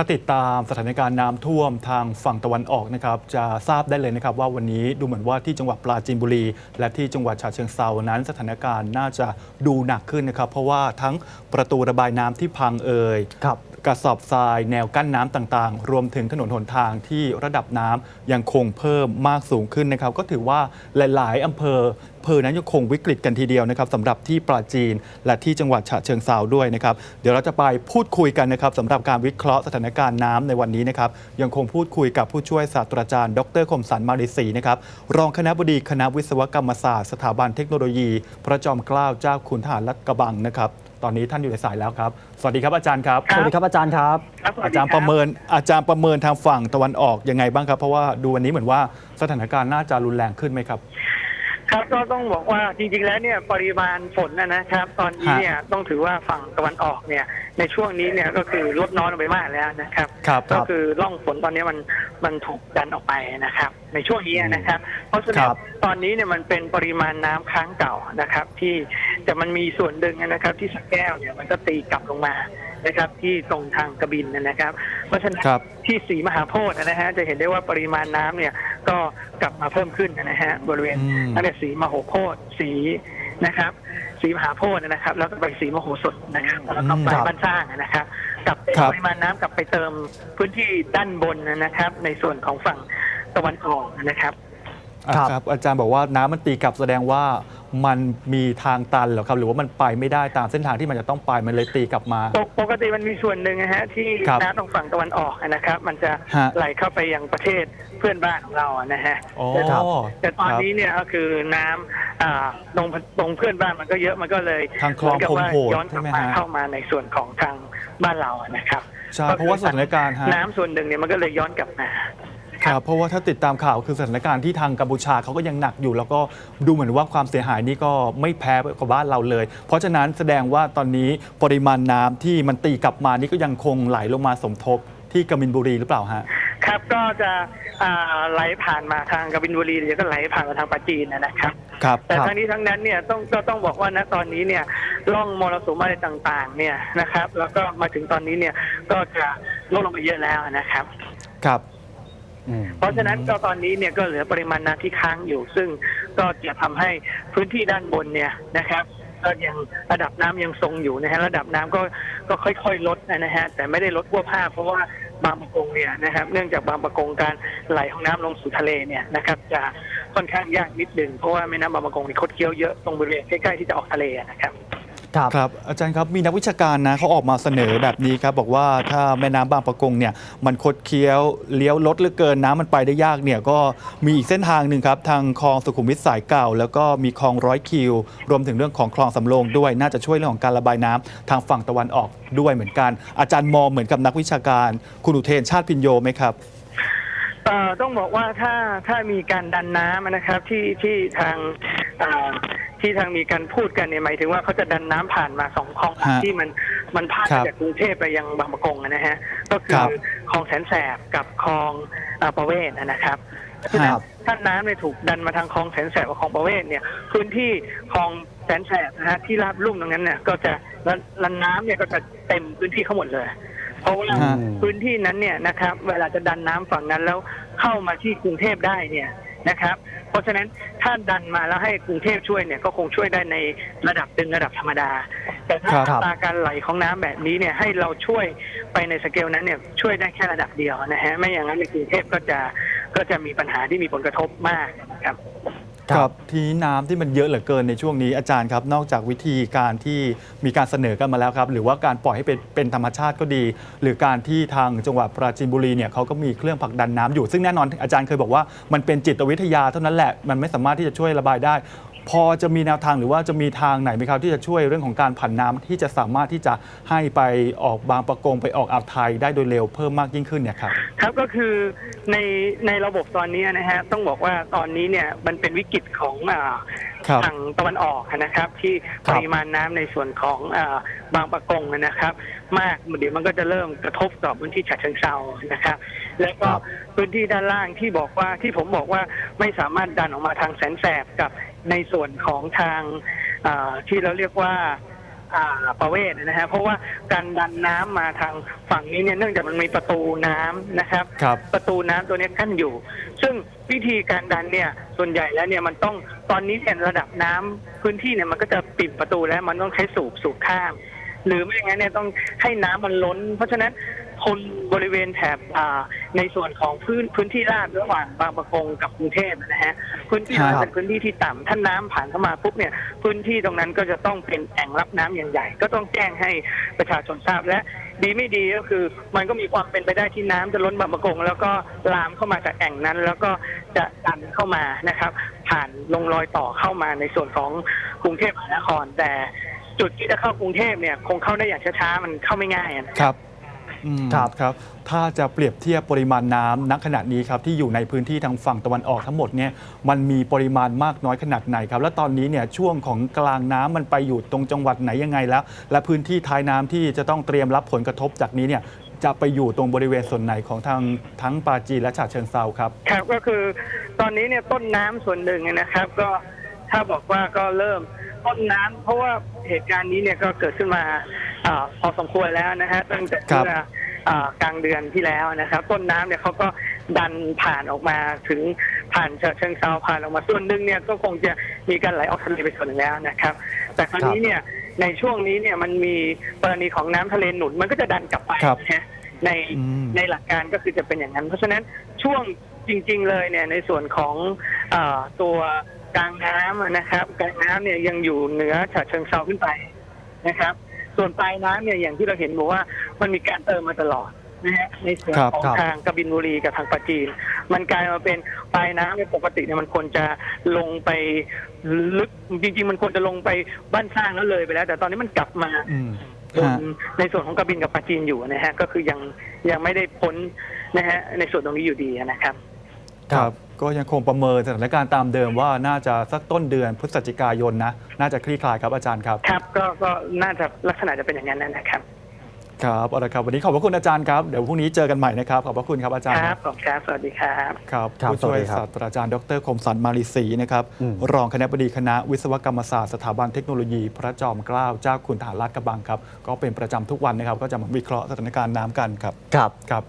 ถ้าติดตามสถานการณ์น้ำท่วมทางฝั่งตะวันออกนะครับจะทราบได้เลยนะครับว่าวันนี้ดูเหมือนว่าที่จังหวัดปราจีนบุรี และที่จังหวัดฉะเชิงเซานั้นสถานการณ์น่าจะดูหนักขึ้นนะครับ เพราะว่าทั้งประตูระบายน้ำที่พังเอ่ยครับ กระสอบทรายแนวกั้นน้ำต่างๆ รวมถึงถนนหนทางที่ระดับน้ำยังคงเพิ่มมากสูงขึ้นนะครับ ก็ถือว่าหลาย ๆอำเภออำเภอนั้นยังคงวิกฤตกันทีเดียวนะครับสำหรับที่ปราจีนและที่จังหวัดฉะเชิงเซาด้วยนะครับ เดี๋ยวเราจะไปพูดคุยกันนะครับสำหรับการวิเคราะห์สถานการณ์น้ำในวันนี้นะครับยังคงพูดคุยกับผู้ช่วยศาสตราจารย์ ดรคมสันมาริศีนะครับรองคณะบดีคณะวิศวกรรมศาสตร์ สถาบันเทคโนโลยี พระจอมเกล้าเจ้าคุณทหารลัดกระบังนะครับ ตอนนี้ท่านอยู่ในสายแล้วครับ สวัสดีครับอาจารย์ครับ สวัสดีครับอาจารย์ครับ ครับสวัสอาดีจารย์คปบระเมินอาจารย์ประเมินทางฝั่งตะวันออกยังไงบ้างครับ เพราะว่าดูวันนี้เหมือนว่าสถานการณ์น่าจะรุนแรงขึ้นไหมครับ ครับก็ต้องบอกว่าจริงๆแล้วเนี่ยปริมาณฝนนะนะครับ ตอนนี้ฮะเนี่ยต้องถือว่าฝั่งตะวันออกเนี่ยในช่วงนี้เนี่ยก็คือลดน้อยลงไปมากแล้วนะครับ ครับ ก็คือร่องฝนตอนนี้มันมันถูกดันออกไปนะครับ ในช่วงนี้นะครับ เพราะฉะคนั้รันบตอนนี้เนี่ยมันเป็นปริมาณน้ำค้างเก่านะครับ ที่ แต่มันมีส่วนหนึ่งนะครับ ที่สระแก้วเนี่ยมันก็ตีกลับลงมานะครับ ที่ตรงทางกระบินนะครับ เพราะฉะนั้นครับที่สีมหาโพธิ์นะฮะจะเห็นได้ว่าปริมาณน้ำเนี่ยก็กลับมาเพิ่มขึ้นนะฮะบริเวณอืมตั้งแต่สีมโหโพธิ์สีนะครับ สีมหาโพธิ์นะครับ แล้วก็ไปสีมโหสถนะครับแล้วก็ไปครับบ้านสร้างนะครับกลับครับปริมาณน้ำกลับไปเติมพื้นที่ด้านบนนะครับ ในส่วนของฝั่งตะวันออกนะครับอะ ครับครับอาจารย์บอกว่าน้ำมันตีกลับแสดงว่ามันมีทางตันเหรอครับ หรือว่ามันไปไม่ได้ตามเส้นทางที่มันจะต้องไปมันเลยตีกลับมา ปกปกติมันมีส่วนหนึ่งนะฮะที่ครับน้ำตรงฝั่งตะวันออกนะครับ มันจะฮะไหลเข้าไปยังประเทศเพื่อนบ้านของเรานะฮะอ๋อแต่ครับแต่ตอนครับนี้เนี่ยก็คือน้ำอ่าตรงตรงเพื่อนบ้านมันก็เยอะมันก็เลยทางคลองเหมืนกับว่าพงโหดย้อนกลับใช่ไหมมาฮะเข้ามาในส่วนของทางบ้านเราอะนะครับใช่เพราะว่าสถานการณ์ฮะน้ำส่วนหนึ่งเนี่ยมันก็เลยย้อนกลับมา ครับเพราะว่าถ้าติดตามข่าวคือสถานการณ์ที่ทางกัมพูชาเขาก็ยังหนักอยู่ แล้วก็ดูเหมือนว่าความเสียหายนี่ก็ไม่แพ้กับบ้านเราเลย เพราะฉะนั้นแสดงว่าตอนนี้ปริมาณน้ำที่มันตีกลับมานี่ก็ยังคงไหลลงมาสมทบที่กบินบุรีหรือเปล่าฮะครับก็จะอ่าไหลผ่านมาทางกบินบุรีเดี๋ยวก็ไหลผ่านมาทางปราจีนนะนะครับครับแต่ครับทั้งนี้ทั้งนั้นเนี่ยต้องก็ต้องบอกว่าณตอนนี้เนี่ยร่องมรสุมอะไรต่างๆเนี่ยนะครับ แล้วก็มาถึงตอนนี้เนี่ยก็จะลดลงไปเยอะแล้วนะครับ ครับอืมเพ ราะฉะนั้นก็ตอนนี้เนี่ยก็เหลือปริมาณน้ำที่ค้างอยู่ ซึ่งก็จะทำให้พื้นที่ด้านบนเนี่ยนะครับก็ยังระดับน้ำยังทรงอยู่นะฮะระดับน้ำก็ก็ค่อย ๆ ลดนะฮะแต่ไม่ได้ลดทั่วภาพ เพราะว่าบางประกงเนี่ยนะครับ เนื่องจากบางประกงการไหลของน้ำลงสู่ทะเลเนี่ยนะครับจะค่อนข้างยากนิดหนึ่งเพราะว่าแม่น้ำบางประกงนี่คดเคี้ยวเยอะตรงบริเวณใกล้ๆที่จะออกทะเลนะครับ ครับครับอาจารย์ครับมีนักวิชาการนะเขาออกมาเสนอแบบนี้ครับบอกว่าถ้าแม่น้ำบางปะกงเนี่ยมันคดเคี้ยวเลี้ยวลดเหลือเกินน้ำมันไปได้ยากเนี่ยก็มีอีกเส้นทางหนึ่งครับทางคลองสุขุมวิทสายเก่า แล้วก็มีคลองร้อยคิว รวมถึงเรื่องของคลองสำโรงด้วยน่าจะช่วยเรื่องของการระบายน้ำทางฝั่งตะวันออกด้วยเหมือนกัน อาจารย์มองเหมือนกับนักวิชาการ คุณอุเทนชาติพินโยไหมครับ เอ่อต้องบอกว่าถ้าถ้ามีการดันน้ำนะครับที่ที่ทางเอ่อ ที่ทางมีการพูดกันเนี่ยหมายถึงว่าเขาจะดันน้ำผ่านมาสองคลองฮะที่มันมันพาดครับจากกรุงเทพไปยังบางประกงนะฮะก็คืคอรับคลองแสนแสบกับคลองเอ่อประเวศนะครับเพราะฉะนั้นครับ ถ้าน้ำเนี่ยถูกดันมาทางคลองแสนแสบกับคลองประเวศเนี่ยพื้นที่คลองแสนแสบนะฮะที่ราบลุ่มตรงนั้นเนี่ยก็จะลันน้ำเนี่ยก็จะเต็มพื้นที่เขาหมดเลย เพราะว่าฮะ พื้นที่นั้นเนี่ยนะครับเวลาจะดันน้ำฝั่งนั้นแล้วเข้ามาที่กรุงเทพได้เนี่ย นะครับ เพราะฉะนั้นถ้าดันมาแล้วให้กรุงเทพช่วยเนี่ยก็คงช่วยได้ในระดับดึงระดับธรรมดา แต่ถ้าครับอัตราการไหลของน้ำแบบนี้เนี่ยให้เราช่วยไปในสเกลนั้นเนี่ยช่วยได้แค่ระดับเดียวนะฮะไม่อย่างนั้นในกรุงเทพก็จะก็จะมีปัญหาที่มีผลกระทบมากนะ ครับครับทีนี้น้ำที่มันเยอะเหลือเกินในช่วงนี้อาจารย์ครับ นอกจากวิธีการที่มีการเสนอกันมาแล้วครับ หรือว่าการปล่อยให้เป็นเป็นธรรมชาติก็ดี หรือการที่ทางจังหวัดปราจีนบุรีเนี่ยเขาก็มีเครื่องผลักดันน้ำอยู่ ซึ่งแน่นอนอาจารย์เคยบอกว่ามันเป็นจิตวิทยาเท่านั้นแหละมันไม่สามารถที่จะช่วยระบายได้ พอจะมีแนวทางหรือว่าจะมีทางไหนไหมครับที่จะช่วยเรื่องของการผันน้ำที่จะสามารถที่จะให้ไปออกบางประกงไปออกอ่าวไทยได้โดยเร็วเพิ่มมากยิ่งขึ้นเนี่ยครับครับก็คือในในระบบตอนนี้นะฮะต้องบอกว่าตอนนี้เนี่ยมันเป็นวิกฤตของอ่าครับทางตะวันออกนะครับ ที่ครัปบริมาณน้ำในส่วนของอ่าบางปะกงนะครับ มากเดี๋ยวมันก็จะเริ่มกระทบต่อพื้นที่ฉะเชิงเซานะครับ แล้วก็ครับพื้นที่ด้านล่างที่บอกว่าที่ผมบอกว่าไม่สามารถดันออกมาทางแสนแสบกับ ในส่วนของทางอ่าที่เราเรียกว่าอ่าประเวศนะฮะเพราะว่าการดันน้ำมาทางฝั่งนี้เนี่ยเนื่องจากมันมีประตูน้ำนะครับครับประตูน้ำตัวนี้กั้นอยู่ ซึ่งวิธีการดันเนี่ยส่วนใหญ่แล้วเนี่ยมันต้องตอนนี้เนี่ยระดับน้ำพื้นที่เนี่ยมันก็จะปิดประตูแล้วมันต้องใช้สูบสูบข้าม หรือไม่อย่างนั้นเนี่ยต้องให้น้ำมันล้น เพราะฉะนั้น คนบริเวณแถบอ่าในส่วนของพื้นพื้นที่ราบระหว่างบางประกงกับกรุงเทพนะฮะพื้นที่นั้นครับเป็นพื้นที่ที่ต่ำถ้าน้ำผ่านเข้ามาปุ๊บเนี่ยพื้นที่ตรงนั้นก็จะต้องเป็นแอ่งรับน้ำอย่างใหญ่ ก็ต้องแจ้งให้ประชาชนทราบและดีไม่ดีก็คือ มันก็มีความเป็นไปได้ที่น้ำจะล้นบางประกง แล้วก็ลามเข้ามาจากแอ่งนั้น แล้วก็จะดันเข้ามานะครับ ผ่านลงรอยต่อเข้ามาในส่วนของกรุงเทพมหานครแต่จุดที่จะเข้ากรุงเทพเนี่ยคงเข้าได้อย่างช้าๆมันเข้าไม่ง่ายอะครับอืม ครับครับ ถ้าจะเปรียบเทียบปริมาณน้ำณขณะนี้ครับที่อยู่ในพื้นที่ทางฝั่งตะวันออกทั้งหมดเนี่ยมันมีปริมาณมากน้อยขนาดไหนครับ และตอนนี้เนี่ยช่วงของกลางน้ำมันไปอยู่ตรงจังหวัดไหนยังไงแล้ว และพื้นที่ท้ายน้ำที่จะต้องเตรียมรับผลกระทบจากนี้เนี่ยจะไปอยู่ตรงบริเวณส่วนไหนของทางทั้งปราจีนและฉะเชิงเซาครับครับก็คือตอนนี้เนี่ยต้นน้ำส่วนหนึ่งนะครับ ก็ถ้าบอกว่าก็เริ่มต้นน้ำเพราะว่าเหตุการณ์นี้เนี่ยก็เกิดขึ้นมา อาพอสมควรแล้วนะฮะตั้งแต่ครับ เมื่ออากลางเดือนที่แล้วนะครับ ต้นน้ำเนี่ยเขาก็ดันผ่านออกมาถึงผ่านเชิงเชิงเซาผ่านออกมาส่วนหนึ่งเนี่ยก็คงจะมีการไหลออกทะเลไปส่วนหนึ่งแล้วนะครับ แต่คราวนี้เนี่ยในช่วงนี้เนี่ยมันมีกรณีของน้ำทะเลหนุนมันก็จะดันกลับไปครับนะฮะใน อืม ในหลักการก็คือจะเป็นอย่างนั้น เพราะฉะนั้นช่วงจริง ๆ เลยเนี่ยในส่วนของเออตัวกลางน้ำอะนะครับกลางน้ำเนี่ยยังอยู่เหนือฉะเชิงเซาขึ้นไปนะครับ ส่วนปลายน้ำเนี่ยอย่างที่เราเห็นบอกว่ามันมีการเติมมาตลอดนะฮะในส่วนครับของครับ ทางกบินบุรีกับทางปราจีน มันกลายมาเป็นปลายน้ำเนี่ยปกติเนี่ยมันควรจะลงไปลึกจริง ๆ มันควรจะลงไปบ้านสร้างแล้วเลยไปแล้ว แต่ตอนนี้มันกลับมา อืมบนฮะ ในส่วนของกระบินกับปลาจีนอยู่นะฮะก็คือยังยังไม่ได้พ้นนะฮะในส่วนตรงนี้อยู่ดีนะครับ ครับก็ยังคงประเมินสถานการณ์ตามเดิมว่าน่าจะสักต้นเดือนพฤศจิกายนนะน่าจะคลี่คลายครับอาจารย์ครับ ครับก็ก็น่าจะลักษณะจะเป็นอย่างนั้นนะครับ ครับเอาละครับวันนี้ขอบพระคุณอาจารย์ครับเดี๋ยวพรุ่งนี้เจอกันใหม่นะครับขอบพระคุณครับอาจารคย์รับขอบคุณครับสวัสดีครับครับครับผู้ช่วยสวัสดีครับ ศาสตราจารย์ดรคมสันมาริศรีนะครับอืม รองคณะบดีคณะวิศวกรรมศาสตร์สถาบันเทคโนโลยี พระจอมเกล้าเจ้าคุณทหารลาดกระบังครับก็เป็นประจำทุกวันนะครับก็จะมาวิเคราะห์สถานการณ์น้ำกันครับ ครับ ครับ